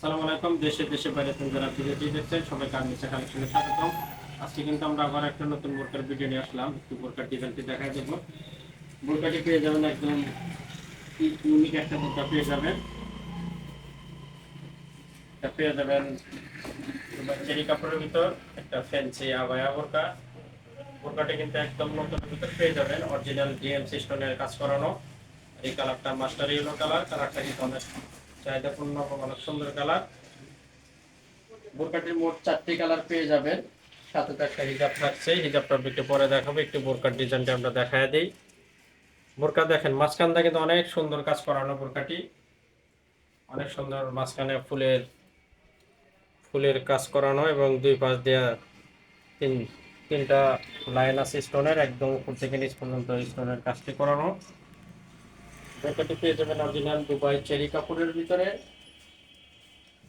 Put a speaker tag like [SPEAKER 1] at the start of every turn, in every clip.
[SPEAKER 1] আসসালামু আলাইকুম, দেশে দেশে বাইরে থেকে যারা ভিডিওটি দেখছেন, সবাইকে ইচ্ছা কালেকশনে স্বাগতম। আজকে কিন্তু আমরা আবার একটা নতুন বোরকার ভিডিও নিয়ে আসলাম। একটু বোরকার ডিজাইনটি দেখাই দেবো। বোরকাটি পেয়ে যাবেন একদম ইউনিক একটা বোরকা পেয়ে যাবেন। পেয়ে যাবেন চেরি কাপড়ের ভিতর একটা ফ্যান্সি আবায়া বোরকা। বোরকাটি কিন্তু একদম নতুন ভিতর পেয়ে যাবেন। অরিজিনাল ডিএমসি স্টোনের কাজ করানো। এই কালারটা মাস্টার ইয়েলো কালার কালারটা কিন্তু অনেক চাহিদাপূর্ণ এবং অনেক সুন্দর কালার। বোরকাটির মোট চারটি কালার পেয়ে যাবেন। সাথে তো একটা হিজাব থাকছে। হিজাবটা একটু পরে দেখাবো, একটু বোরকার ডিজাইনটা আমরা দেখায় দিই। বোরকা দেখেন মাঝখানটা কিন্তু অনেক সুন্দর কাজ করানো বোরকাটি। অনেক সুন্দর মাঝখানে ফুলের ফুলের কাজ করানো এবং দুই পাশ দেওয়া তিন, তিনটা লাইন আছে স্টোনের, একদম উপর থেকে নিচ পর্যন্ত স্টোনের কাজটি করানো। বোরকাটি পেয়ে যাবেন অরিজিনাল দুবাই চেরি কাপড়ের ভিতরে।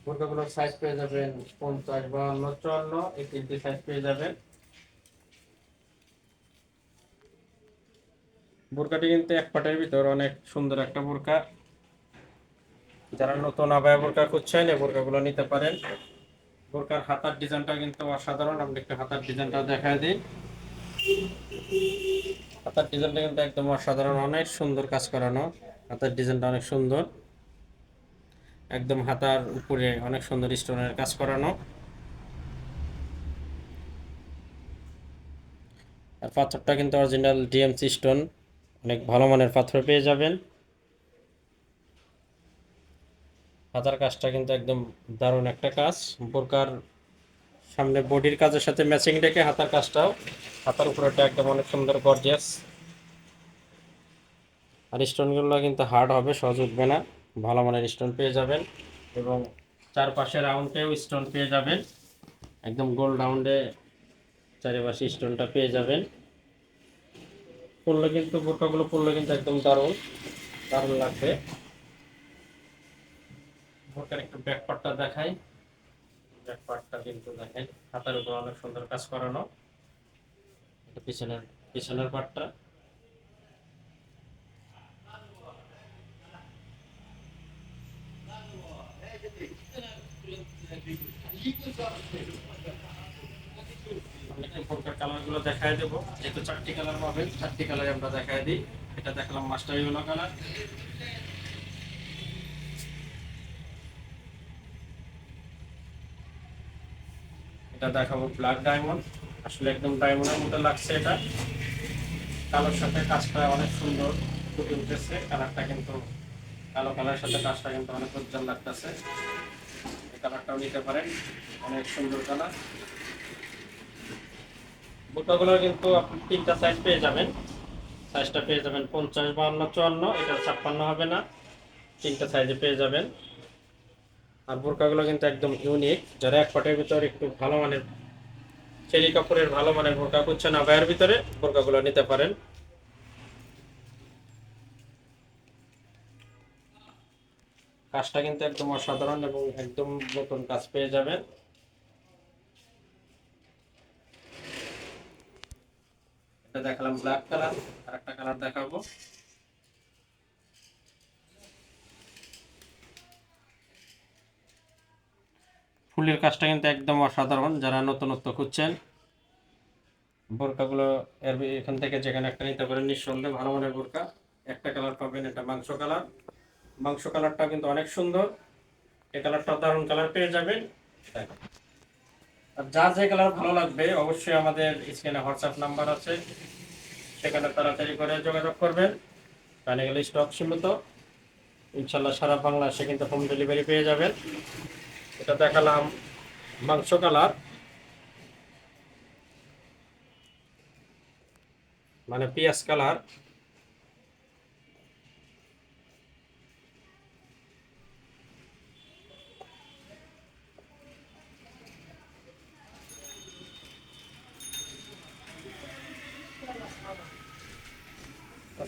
[SPEAKER 1] বোরকাগুলোর সাইজ পেয়ে যাবেন পঞ্চাশ বাহান্ন, চুয়ান্ন, এই তিনটি সাইজ পেয়ে যাবেন। বোরকাটি কিন্তু এক পাটের ভিতর, অনেক সুন্দর একটা বোরকা। যারা নতুন আবায়া বোরকা খুঁজছেন, এই বোরকাগুলো নিতে পারেন। বোরকার হাতার ডিজাইনটা কিন্তু অসাধারণ। আপনি একটু হাতার ডিজাইনটা দেখায় দিই। হাতার ডিজাইনটা কিন্তু একদম অসাধারণ, অনেক সুন্দর কাজ করানো। হাতার ডিজাইনটা অনেক সুন্দর। একদম হাতার উপরে অনেক সুন্দর স্টোনের কাজ করানো। আর পাথরটা কিন্তু অরিজিনাল ডিএমসি স্টোন অনেক ভালো মানের পাথর পেয়ে যাবেন। হাতার কাজটা কিন্তু একদম দারুণ একটা কাজ। বোরকার সামনে বডির কাজের সাথে ম্যাচিং রেখে হাতার কাজটাও। হাতার উপরেটা একদম অনেক সুন্দর গর্জিয়াস আর স্টোনগুলো কিন্তু হার্ড হবে, সহজ উঠবে না। ভালো মানের স্টোন পেয়ে যাবেন এবং চারপাশে রাউন্ডেও স্টোন পেয়ে যাবেন। একদম গোল রাউন্ডে চারিপাশে স্টোনটা পেয়ে যাবেন। পড়লে কিন্তু বোরকাগুলো পড়লে কিন্তু একদম দারুণ দারুণ লাগবে। একটু ব্যাক পার্টটা দেখাই। ব্যাক পার্টটা কিন্তু দেখেন, হাতার উপর অনেক সুন্দর কাজ করানো। পিছনের পিছনের পার্টটা চারটি কালার আমরা দেখায় দিই। এটা দেখালাম মাস্টার ইউনো কালার এটা দেখাবো ব্ল্যাক ডায়মন্ড আসলে একদম ডায়মন্ডের মতো লাগছে এটা। কালোর সাথে কাজটা অনেক সুন্দর, ফুটে উঠেছে। কালারটা কিন্তু, কালো কালারের সাথে কাজটা কিন্তু অনেক উজ্জ্বল লাগতেছে। কালারটাও নিতে পারেন। অনেক সুন্দর কালার। বুটাগুলো কিন্তু আপনি তিনটা সাইজ পেয়ে যাবেন। সাইজটা পেয়ে যাবেন পঞ্চাশ, বাহান্ন, চুয়ান্ন, এটা ছাপ্পান্ন হবে না। তিনটা সাইজে পেয়ে যাবেন। আর বোরকাগুলো কিন্তু একদম ইউনিক যারা এক পাটের ভিতরে একটু ভালো মানের, চেরি কাপড়ের ভালো মানের বোরকা খুঁজছেন আবায়ের ভিতরে বোরকাগুলো নিতে পারেন। কাজটা কিন্তু একদম অসাধারণ এবং একদম নতুন কাজ পেয়ে যাবেন। এটা দেখালাম ব্ল্যাক কালার আর একটা কালার দেখাবো। ফুলের কাজটা কিন্তু একদম অসাধারণ, যারা নতুনত্ব খুঁজছেন। বোরকাগুলো এর এখান থেকে যেখানে একটা নিতে পারেন, নিঃসন্দেহে ভালো মানের বোরকা। একটা কালার পাবেন এটা মাংস কালার মাংস কালারটা কিন্তু অনেক সুন্দর। এই কালারটা দারুণ কালার পেয়ে যাবেন। আর যার যে কালার ভালো লাগবে, অবশ্যই আমাদের স্ক্রিনে হোয়াটসঅ্যাপ নাম্বার আছে। সেখানে তাড়াতাড়ি করে যোগাযোগ করবেন। কানে গেলে স্টক সীমিত। ইনশাল্লাহ সারা বাংলাদেশে কিন্তু হোম ডেলিভারি পেয়ে যাবেন। এটা দেখালাম মাংস কালার। মানে পেঁয়াজ কালার।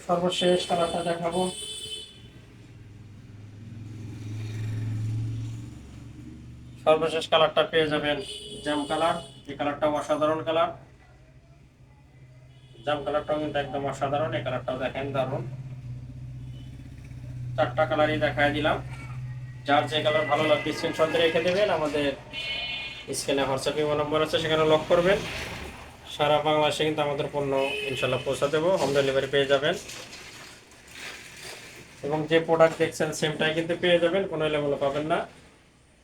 [SPEAKER 1] সর্বশেষ কালারটা দেখাবো। সর্বশেষ কালারটা পেয়ে যাবেন জাম কালার। এই কালারটাও অসাধারণ কালার। জাম কালারটাও কিন্তু একদম অসাধারণ, এই কালারটাও দেখেন দারুণ। চারটা কালারই দেখায় দিলাম। যার যে কালার ভালো লাগবে স্ক্রিনশট রেখে দেবেন। আমাদের স্ক্রিনে হোয়াটসঅ্যাপ নম্বর আছে, সেখানে লক করবেন। সারা বাংলাদেশে কিন্তু আমাদের পণ্য ইনশাল্লাহ পৌঁছা দেবো। হোম ডেলিভারি পেয়ে যাবেন। এবং যে প্রোডাক্ট দেখছেন সেমটাই কিন্তু পেয়ে যাবেন, কোনো এলেগুলো পাবেন না।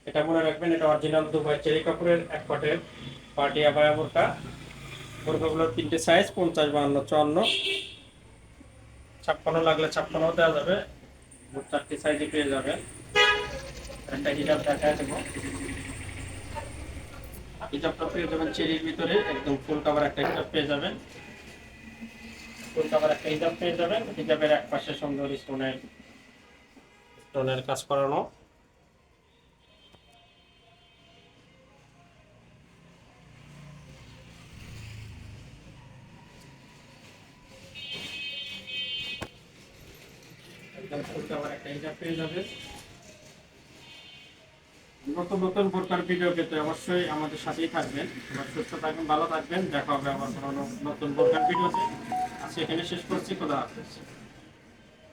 [SPEAKER 1] এটা মনে রাখবেন, এটা অরিজিনাল দুবাই চেরি কাপড়ের এক পাটের পার্টি আবায়া বোরকা। বোরকাগুলোর তিনটে সাইজ পঞ্চাশ, বাহান্ন, চুয়ান্ন। ছাপ্পান্ন লাগলে ছাপ্পান্ন দেওয়া যাবে। চারটি সাইজে পেয়ে যাবেন। একটা হিজাব দেখা দেবো। হিজাবটা পেয়ে যাবেন চেরির ভিতরে একদম ফুল কাভার একটা হিজাব পেয়ে যাবেন। ফুল কাভার একটা হিজাব পেয়ে যাবেন। হিজাবের এক পাশে সুন্দর স্টোনের স্টোনের কাজ করানো। একদম ফুল কাভার একটা হিজাব পেয়ে যাবেন। নতুন নতুন প্রকার ভিডিও পেতে অবশ্যই আমাদের সাথেই থাকবেন। সুস্থ থাকবেন, ভালো থাকবেন। দেখা হবে আমার কোনো নতুন প্রকার ভিডিওতে আজকে এখানে শেষ করছি খোলা হাফেজ।